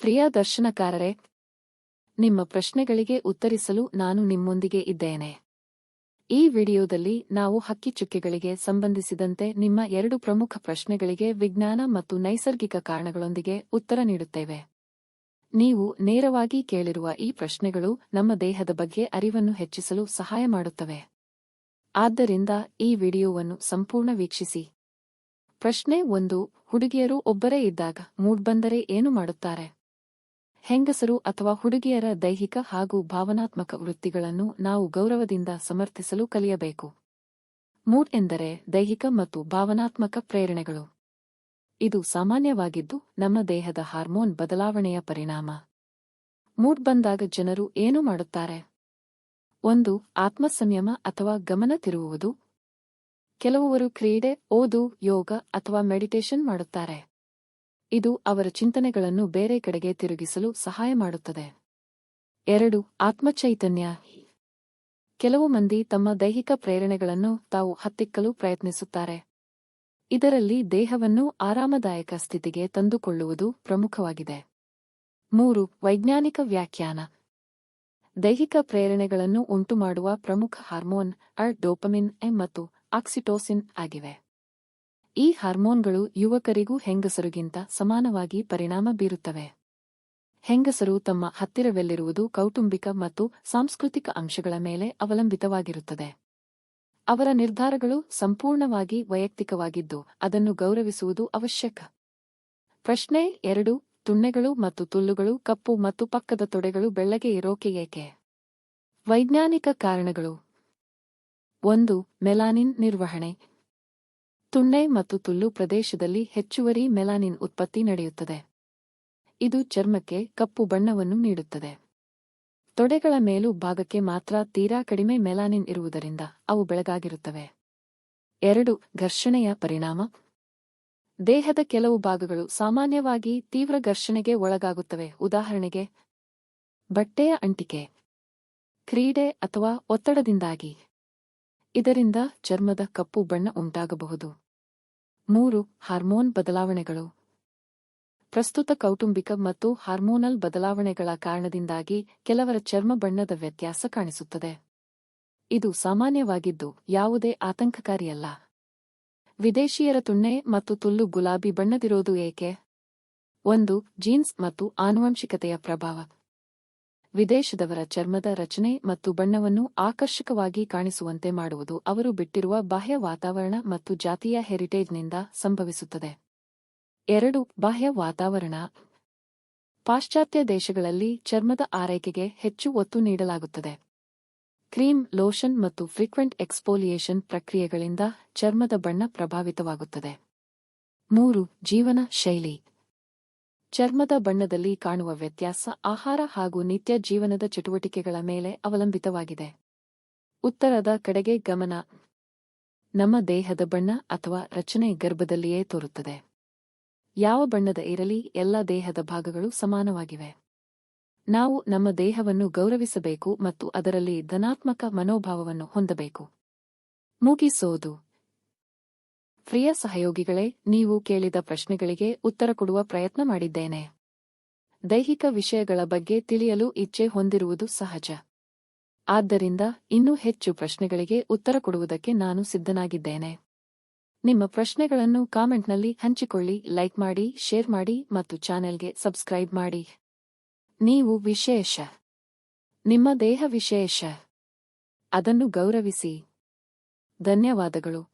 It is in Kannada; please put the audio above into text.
ಪ್ರಿಯ ದರ್ಶನಕಾರರೇ, ನಿಮ್ಮ ಪ್ರಶ್ನೆಗಳಿಗೆ ಉತ್ತರಿಸಲು ನಾನು ನಿಮ್ಮೊಂದಿಗೆ ಇದ್ದೇನೆ. ಈ ವಿಡಿಯೋದಲ್ಲಿ ನಾವು ಹಕ್ಕಿಚುಕ್ಕೆಗಳಿಗೆ ಸಂಬಂಧಿಸಿದಂತೆ ನಿಮ್ಮ ಎರಡು ಪ್ರಮುಖ ಪ್ರಶ್ನೆಗಳಿಗೆ ವಿಜ್ಞಾನ ಮತ್ತು ನೈಸರ್ಗಿಕ ಕಾರಣಗಳೊಂದಿಗೆ ಉತ್ತರ ನೀಡುತ್ತೇವೆ. ನೀವು ನೇರವಾಗಿ ಕೇಳಿರುವ ಈ ಪ್ರಶ್ನೆಗಳು ನಮ್ಮ ದೇಹದ ಬಗ್ಗೆ ಅರಿವನ್ನು ಹೆಚ್ಚಿಸಲು ಸಹಾಯ ಮಾಡುತ್ತವೆ. ಆದ್ದರಿಂದ ಈ ವಿಡಿಯೋವನ್ನು ಸಂಪೂರ್ಣ ವೀಕ್ಷಿಸಿ. ಪ್ರಶ್ನೆ ಒಂದು, ಹುಡುಗಿಯರು ಒಬ್ಬರೇ ಇದ್ದಾಗ ಮೂಡ್ ಬಂದರೆ ಏನು ಮಾಡುತ್ತಾರೆ? ಹೆಂಗಸರು ಅಥವಾ ಹುಡುಗಿಯರ ದೈಹಿಕ ಹಾಗೂ ಭಾವನಾತ್ಮಕ ವೃತ್ತಿಗಳನ್ನು ನಾವು ಗೌರವದಿಂದ ಸಮರ್ಥಿಸಲು ಕಲಿಯಬೇಕು. ಮೂಡ್ ಎಂದರೆ ದೈಹಿಕ ಮತ್ತು ಭಾವನಾತ್ಮಕ ಪ್ರೇರಣೆಗಳು. ಇದು ಸಾಮಾನ್ಯವಾಗಿದ್ದು ನಮ್ಮ ದೇಹದ ಹಾರ್ಮೋನ್ ಬದಲಾವಣೆಯ ಪರಿಣಾಮ. ಮೂಡ್ ಬಂದಾಗ ಜನರು ಏನು ಮಾಡುತ್ತಾರೆ? ಒಂದು, ಆತ್ಮಸಂಯಮ ಅಥವಾ ಗಮನ ತಿರುವುದು. ಕೆಲವರು ಕ್ರೀಡೆ, ಓದು, ಯೋಗ ಅಥವಾ ಮೆಡಿಟೇಷನ್ ಮಾಡುತ್ತಾರೆ. ಇದು ಅವರ ಚಿಂತನೆಗಳನ್ನು ಬೇರೆ ಕಡೆಗೆ ತಿರುಗಿಸಲು ಸಹಾಯ ಮಾಡುತ್ತದೆ. ಎರಡು, ಆತ್ಮಚೈತನ್ಯ. ಕೆಲವು ಮಂದಿ ತಮ್ಮ ದೈಹಿಕ ಪ್ರೇರಣೆಗಳನ್ನು ತಾವು ಹತ್ತಿಕ್ಕಲು ಪ್ರಯತ್ನಿಸುತ್ತಾರೆ. ಇದರಲ್ಲಿ ದೇಹವನ್ನು ಆರಾಮದಾಯಕ ಸ್ಥಿತಿಗೆ ತಂದುಕೊಳ್ಳುವುದು ಪ್ರಮುಖವಾಗಿದೆ. ಮೂರು, ವೈಜ್ಞಾನಿಕ ವ್ಯಾಖ್ಯಾನ. ದೈಹಿಕ ಪ್ರೇರಣೆಗಳನ್ನು ಉಂಟುಮಾಡುವ ಪ್ರಮುಖ ಹಾರ್ಮೋನ್ ಅರ್ ಡೋಪಮಿನ್ ಎ ಮತ್ತು ಆಕ್ಸಿಟೋಸಿನ್ ಆಗಿವೆ. ಈ ಹಾರ್ಮೋನ್ಗಳು ಯುವಕರಿಗೂ ಹೆಂಗಸರಿಗಿಂತ ಸಮಾನವಾಗಿ ಪರಿಣಾಮ ಬೀರುತ್ತವೆ. ಹೆಂಗಸರು ತಮ್ಮ ಹತ್ತಿರವೆಲ್ಲಿರುವುದು ಕೌಟುಂಬಿಕ ಮತ್ತು ಸಾಂಸ್ಕೃತಿಕ ಅಂಶಗಳ ಮೇಲೆ ಅವಲಂಬಿತವಾಗಿರುತ್ತದೆ. ಅವರ ನಿರ್ಧಾರಗಳು ಸಂಪೂರ್ಣವಾಗಿ ವೈಯಕ್ತಿಕವಾಗಿದ್ದು ಅದನ್ನು ಗೌರವಿಸುವುದು ಅವಶ್ಯಕ. ಪ್ರಶ್ನೆ ಎರಡು, ತುಣ್ಣೆಗಳು ಮತ್ತು ತುಲ್ಲುಗಳು, ಕಪ್ಪು ಮತ್ತು ಪಕ್ಕದ ತೊಡೆಗಳು ಬೆಳ್ಳಗೆ ಇರೋಕೆ ಏಕೆ? ವೈಜ್ಞಾನಿಕ ಕಾರಣಗಳು. ಒಂದು, ಮೆಲಾನಿನ್ ನಿರ್ವಹಣೆ. ತುಣ್ಣೆ ಮತ್ತು ತುಳ್ಳು ಪ್ರದೇಶದಲ್ಲಿ ಹೆಚ್ಚುವರಿ ಮೆಲಾನಿನ್ ಉತ್ಪತ್ತಿ ನಡೆಯುತ್ತದೆ. ಇದು ಚರ್ಮಕ್ಕೆ ಕಪ್ಪು ಬಣ್ಣವನ್ನು ನೀಡುತ್ತದೆ. ತೊಡೆಗಳ ಮೇಲೂ ಭಾಗಕ್ಕೆ ಮಾತ್ರ ತೀರಾ ಕಡಿಮೆ ಮೆಲಾನಿನ್ ಇರುವುದರಿಂದ ಅವು ಬೆಳಗಾಗಿರುತ್ತವೆ. ಎರಡು, ಘರ್ಷಣೆಯ ಪರಿಣಾಮ. ದೇಹದ ಕೆಲವು ಭಾಗಗಳು ಸಾಮಾನ್ಯವಾಗಿ ತೀವ್ರ ಘರ್ಷಣೆಗೆ ಒಳಗಾಗುತ್ತವೆ. ಉದಾಹರಣೆಗೆ, ಬಟ್ಟೆಯ ಅಂಟಿಕೆ, ಕ್ರೀಡೆ ಅಥವಾ ಒತ್ತಡದಿಂದಾಗಿ. ಇದರಿಂದ ಚರ್ಮದ ಕಪ್ಪು ಬಣ್ಣ ಉಂಟಾಗಬಹುದು. ಮೂರು ಹಾರ್ಮೋನ್ ಬದಲಾವಣೆಗಳು. ಪ್ರಸ್ತುತ ಕೌಟುಂಬಿಕ ಮತ್ತು ಹಾರ್ಮೋನಲ್ ಬದಲಾವಣೆಗಳ ಕಾರಣದಿಂದಾಗಿ ಕೆಲವರ ಚರ್ಮ ಬಣ್ಣದ ವ್ಯತ್ಯಾಸ ಕಾಣಿಸುತ್ತದೆ. ಇದು ಸಾಮಾನ್ಯವಾಗಿದ್ದು ಯಾವುದೇ ಆತಂಕಕಾರಿಯಲ್ಲ. ವಿದೇಶಿಯರ ತುಣ್ಣೆ ಮತ್ತು ತುಲ್ಲು ಗುಲಾಬಿ ಬಣ್ಣದಿರೋದು ಏಕೆ? ಒಂದು, ಜೀನ್ಸ್ ಮತ್ತು ಆನುವಂಶಿಕತೆಯ ಪ್ರಭಾವ. ವಿದೇಶದವರ ಚರ್ಮದ ರಚನೆ ಮತ್ತು ಬಣ್ಣವನ್ನು ಆಕರ್ಷಕವಾಗಿ ಕಾಣಿಸುವಂತೆ ಮಾಡುವುದು ಅವರು ಬಿಟ್ಟಿರುವ ಬಾಹ್ಯ ವಾತಾವರಣ ಮತ್ತು ಜಾತಿಯ ಹೆರಿಟೇಜ್ನಿಂದ ಸಂಭವಿಸುತ್ತದೆ. ಎರಡು, ಬಾಹ್ಯ ವಾತಾವರಣ. ಪಾಶ್ಚಾತ್ಯ ದೇಶಗಳಲ್ಲಿ ಚರ್ಮದ ಆರೈಕೆಗೆ ಹೆಚ್ಚು ಒತ್ತು ನೀಡಲಾಗುತ್ತದೆ. ಕ್ರೀಮ್ ಲೋಷನ್ ಮತ್ತು ಫ್ರೀಕ್ವೆಂಟ್ ಎಕ್ಸ್ಪೋಲಿಯೇಷನ್ ಪ್ರಕ್ರಿಯೆಗಳಿಂದ ಚರ್ಮದ ಬಣ್ಣ ಪ್ರಭಾವಿತವಾಗುತ್ತದೆ. ಮೂರು, ಜೀವನ ಶೈಲಿ. ಚರ್ಮದ ಬಣ್ಣದಲ್ಲಿ ಕಾಣುವ ವ್ಯತ್ಯಾಸ ಆಹಾರ ಹಾಗೂ ನಿತ್ಯ ಜೀವನದ ಚಟುವಟಿಕೆಗಳ ಮೇಲೆ ಅವಲಂಬಿತವಾಗಿದೆ. ಉತ್ತರದ ಕಡೆಗೆ ಗಮನ ನಮ್ಮ ದೇಹದ ಬಣ್ಣ ಅಥವಾ ರಚನೆ ಗರ್ಭದಲ್ಲಿಯೇ ತೋರುತ್ತದೆ. ಯಾವ ಬಣ್ಣದ ಇರಲಿ ಎಲ್ಲ ದೇಹದ ಭಾಗಗಳು ಸಮಾನವಾಗಿವೆ. ನಾವು ನಮ್ಮ ದೇಹವನ್ನು ಗೌರವಿಸಬೇಕು ಮತ್ತು ಅದರಲ್ಲಿ ಧನಾತ್ಮಕ ಮನೋಭಾವವನ್ನು ಹೊಂದಬೇಕು. ಮುಗಿಸೋದು. ಪ್ರಿಯ ಸಹಯೋಗಿಗಳೇ, ನೀವು ಕೇಳಿದ ಪ್ರಶ್ನೆಗಳಿಗೆ ಉತ್ತರ ಕೊಡುವ ಪ್ರಯತ್ನ ಮಾಡಿದ್ದೇನೆ. ದೈಹಿಕ ವಿಷಯಗಳ ಬಗ್ಗೆ ತಿಳಿಯಲು ಇಚ್ಛೆ ಹೊಂದಿರುವುದು ಸಹಜ. ಆದ್ದರಿಂದ ಇನ್ನೂ ಹೆಚ್ಚು ಪ್ರಶ್ನೆಗಳಿಗೆ ಉತ್ತರ ಕೊಡುವುದಕ್ಕೆ ನಾನು ಸಿದ್ಧನಾಗಿದ್ದೇನೆ. ನಿಮ್ಮ ಪ್ರಶ್ನೆಗಳನ್ನು ಕಾಮೆಂಟ್ನಲ್ಲಿ ಹಂಚಿಕೊಳ್ಳಿ, ಲೈಕ್ ಮಾಡಿ, ಶೇರ್ ಮಾಡಿ ಮತ್ತು ಚಾನೆಲ್ಗೆ ಸಬ್ಸ್ಕ್ರೈಬ್ ಮಾಡಿ. ನೀವು ವಿಶೇಷ. ನಿಮ್ಮ ದೇಹ ವಿಶೇಷ. ಅದನ್ನು ಗೌರವಿಸಿ. ಧನ್ಯವಾದಗಳು.